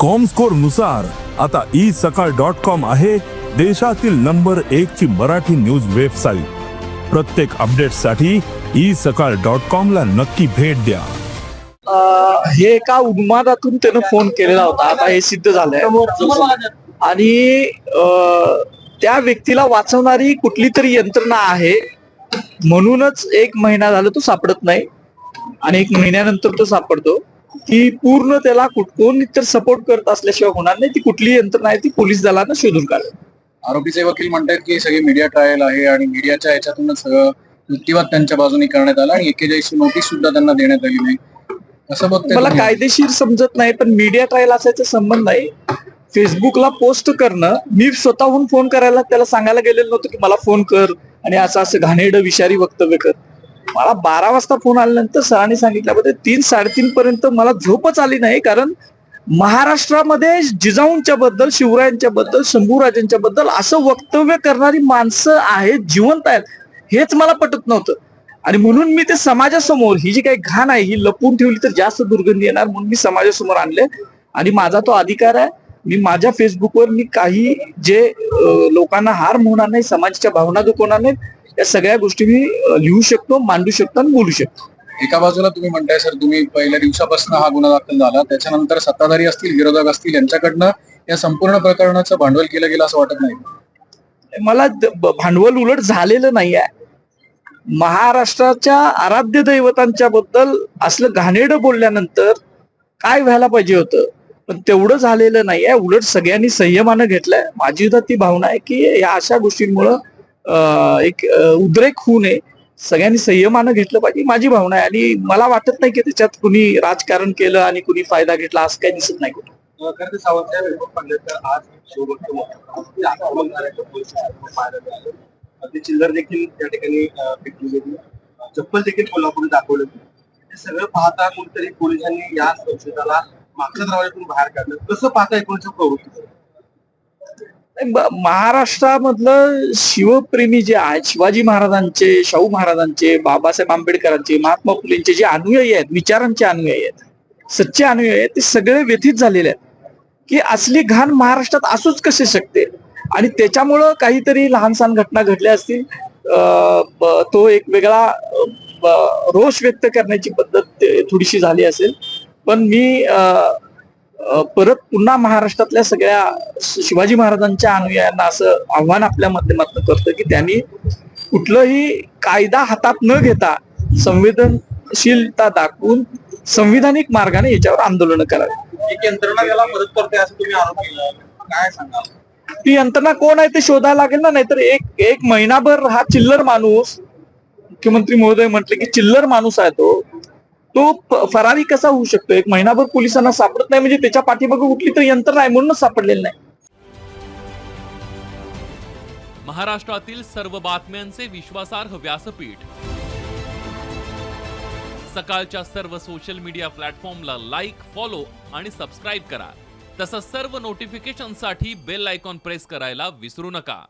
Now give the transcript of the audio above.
Com स्कोरनुसार आता E सकाळ dot com आहे देशातील नंबर एक ची मराठी न्यूज वेबसाईट प्रत्येक अपडेटसाठी ई सकाळ डॉट कॉम ला नक्की भेट द्या. हे एका उन्मादातून त्यानं फोन केलेला होता. आता हे सिद्ध झालंय. आणि त्या व्यक्तीला वाचवणारी कुठली तरी यंत्रणा आहे. म्हणूनच एक महिना झाला तो सापडत नाही. आणि एक महिन्यानंतर तो सापडतो. ती पूर्ण त्याला कुठ- कोण तर सपोर्ट करत असल्याशिवाय होणार नाही. ती कुठली यंत्रणा आहे ती पोलीस दलानं शोधून काढेल. आरोपीचे वकील म्हणतात की सगळी मीडिया ट्रायल आहे आणि मीडियाच्या याच्यातूनच सगळं युक्तिवाद त्यांच्या बाजूनी करण्यात आला आणि एकेचाळीसची नोटीस सुद्धा त्यांना देण्यात आली नाही. असं बघते मला कायदेशीर समजत नाही पण मीडिया ट्रायल असायचा संबंध नाही फेसबुकला पोस्ट करणं मी स्वतःहून फोन करायला त्याला सांगायला गेलेलो नव्हतं की मला फोन कर आणि असं असं घाणेरड विषारी वक्तव्य कर. मला बारा वाजता फोन आल्यानंतर सरांनी सांगितल्याबद्दल तीन साडेतीन पर्यंत मला झोपच आली नाही कारण महाराष्ट्रामध्ये जिजाऊंच्या बद्दल शिवरायांच्या बद्दल शंभूराजांच्या बद्दल असं वक्तव्य करणारी माणसं आहेत जिवंत आहेत हेच मला पटत नव्हतं. आणि म्हणून मी ते समाजासमोर ही जी काही घाण आहे ही लपून ठेवली तर जास्त दुर्गंधी येणार म्हणून मी समाजासमोर आणले. आणि माझा तो अधिकार आहे. मी माझ्या फेसबुकवर मी काही जे लोकांना हार होणार नाही समाजाच्या भावना दुखवणार नाहीत या सगळ्या गोष्टी मी लिहू शकतो मांडू शकतो आणि बोलू शकतो. एका बाजूला तुम्ही म्हणताय सर तुम्ही पहिल्या दिवसापासून हा गुन्हा दाखल झाला. त्याच्यानंतर सत्ताधारी असतील विरोधक असतील यांच्याकडनं या संपूर्ण प्रकरणाचं भांडवल केलं गेलं असं वाटत नाही. मला भांडवल उलट झालेलं नाही आहे. महाराष्ट्राच्या आराध्य दैवतांच्या बद्दल असलं घाणेरडं बोलल्यानंतर काय व्हायला पाहिजे होतं? पण तेवढं झालेलं नाही आहे. उलट सगळ्यांनी संयमानं घेतलंय. माझी सुद्धा ती भावना आहे की या अशा गोष्टींमुळं एक उद्रेक होऊ नये. सगळ्यांनी संयमानं घेतलं पाहिजे माझी भावना आहे. आणि मला वाटत नाही की त्याच्यात कुणी राजकारण केलं आणि कुणी फायदा घेतला असं काही दिसत नाही कुठं. आज चिल्लर देखील त्या ठिकाणी फेकली गेली. चप्पल देखील कोल्हापूर दाखवलं ते हे सगळं पाहता कोणतरी पोलिसांनी या संशोधनाला मागच्या दरवाजातून बाहेर काढलं. कसं पाहता एकूणच्या प्रवृत्ती महाराष्ट्रामधलं शिवप्रेमी जे आहेत शिवाजी महाराजांचे शाहू महाराजांचे बाबासाहेब आंबेडकरांचे महात्मा फुलेंचे जे अनुयायी आहेत विचारांचे अनुयायी आहेत सच्चे अनुयायी आहेत ते सगळे व्यथित झालेले आहेत. की असली घाण महाराष्ट्रात असूच कसे शकते? आणि त्याच्यामुळं काहीतरी लहान सहान घटना घडल्या असतील. ब- तो एक वेगळा ब- रोष व्यक्त करण्याची पद्धत ते- थोडीशी झाली असेल. पण मी परत पुन्हा महाराष्ट्रातल्या सगळ्या शिवाजी महाराजांच्या अनुयायांना असं आव्हान आपल्या माध्यमातून करतं की त्यांनी कुठलंही कायदा हातात न घेता संवेदनशीलता दाखवून संविधानिक मार्गाने याच्यावर आंदोलन करावे. एक यंत्रणा याला मदत करते असं तुम्ही आरोप केला. काय सांगाल? ती यंत्रणा कोण आहे ते शोधायला लागेल ना? नाहीतर एक एक महिनाभर हा चिल्लर माणूस मुख्यमंत्री महोदय म्हटले की चिल्लर माणूस आहे तो. तो फरारी कसा होऊ शकतो? एक महिनाभर पोलिसांना सापडत नाही म्हणजे त्याच्या पाठीमागे कुठली तर यंत्रणा आहे म्हणूनच सापडलेलं नाही. महाराष्ट्रातील सर्व बातम्यांचे विश्वासार्ह व्यासपीठ. सकाळच्या सर्व सोशल मीडिया प्लॅटफॉर्मला लाईक फॉलो आणि सबस्क्राईब करा. तसंच सर्व नोटिफिकेशनसाठी बेल आयकॉन प्रेस करायला विसरू नका.